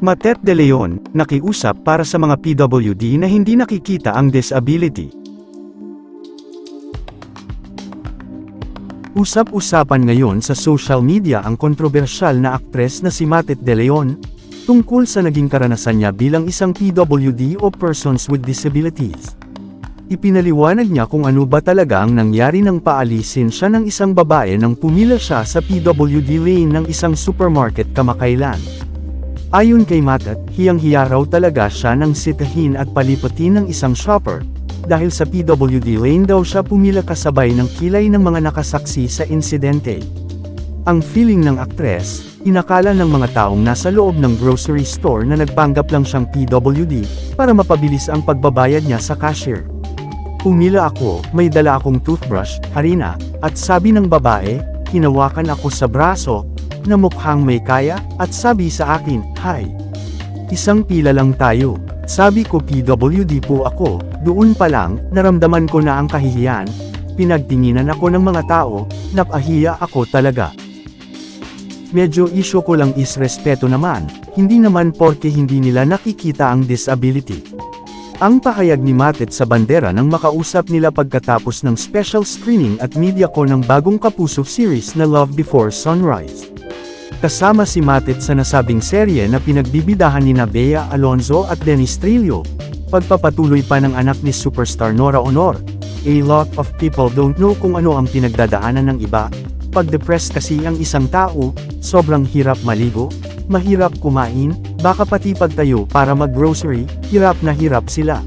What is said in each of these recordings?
Matet de Leon, nakiusap para sa mga PWD na hindi nakikita ang disability. Usap-usapan ngayon sa social media ang kontrobersyal na aktres na si Matet de Leon, tungkol sa naging karanasan niya bilang isang PWD o persons with disabilities. Ipinaliwanag niya kung ano ba talaga ang nangyari nang paalisin siya ng isang babae nang pumila siya sa PWD lane ng isang supermarket kamakailan. Ayon kay Matat, hiyang-hiya raw talaga siya nang sitahin at palipatin ng isang shopper, dahil sa PWD lane daw siya pumila kasabay ng kilay ng mga nakasaksi sa insidente. Ang feeling ng aktres, inakala ng mga taong nasa loob ng grocery store na nagpanggap lang siyang PWD, para mapabilis ang pagbabayad niya sa cashier. Pumila ako, may dala akong toothbrush, harina, at sabi ng babae, hinawakan ako sa braso, na mukhang may kaya, at sabi sa akin, Hi. Isang pila lang tayo. Sabi ko PWD po ako, doon pa lang, naramdaman ko na ang kahihiyan. Pinagtinginan ako ng mga tao, napahiya ako talaga. Medyo isyo ko lang is respeto naman, hindi naman porke hindi nila nakikita ang disability. Ang pahayag ni Matet sa bandera nang makausap nila pagkatapos ng special screening at media ko ng bagong kapuso series na Love Before Sunrise. Kasama si Matet sa nasabing serye na pinagbibidahan ni Bea Alonzo at Dennis Trillo. Pagpapatuloy pa ng anak ni superstar Nora Honor. A lot of people don't know kung ano ang pinagdadaanan ng iba. Pag depressed kasi ang isang tao, sobrang hirap maligo, mahirap kumain, baka pati pagtayo para mag-grocery, hirap na hirap sila.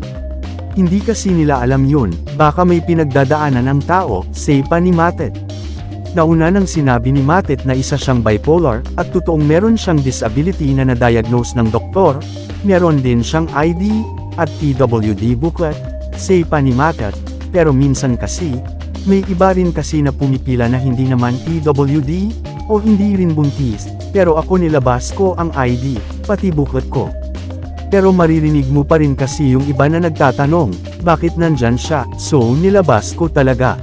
Hindi kasi nila alam yun, baka may pinagdadaanan ang tao, say pa ni Matet. Nauna nang sinabi ni Matet na isa siyang bipolar, at totoong meron siyang disability na na-diagnose ng doktor, meron din siyang ID, at PWD booklet, say pa ni Matet, pero minsan kasi, may iba rin kasi na pumipila na hindi naman PWD, o hindi rin buntis, pero ako nilabas ko ang ID, pati booklet ko. Pero maririnig mo pa rin kasi yung iba na nagtatanong, bakit nandyan siya, so nilabas ko talaga.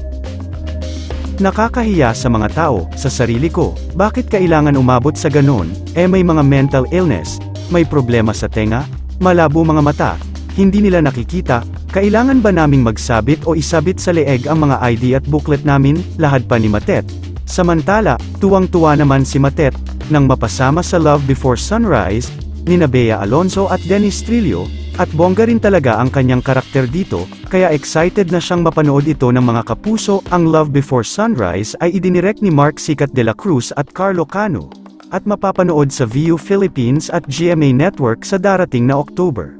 Nakakahiya sa mga tao, sa sarili ko, bakit kailangan umabot sa ganon, eh may mga mental illness, may problema sa tenga, malabo mga mata, hindi nila nakikita, kailangan ba naming magsabit o isabit sa leeg ang mga ID at booklet namin, lahad pa ni Matet. Samantala, tuwang-tuwa naman si Matet, nang mapasama sa Love Before Sunrise, ni Bea Alonzo at Dennis Trillo, at bongga rin talaga ang kanyang karakter dito, kaya excited na siyang mapanood ito ng mga kapuso, ang Love Before Sunrise ay idinirect ni Mark Sicat de la Cruz at Carlo Cano, at mapapanood sa VU Philippines at GMA Network sa darating na October.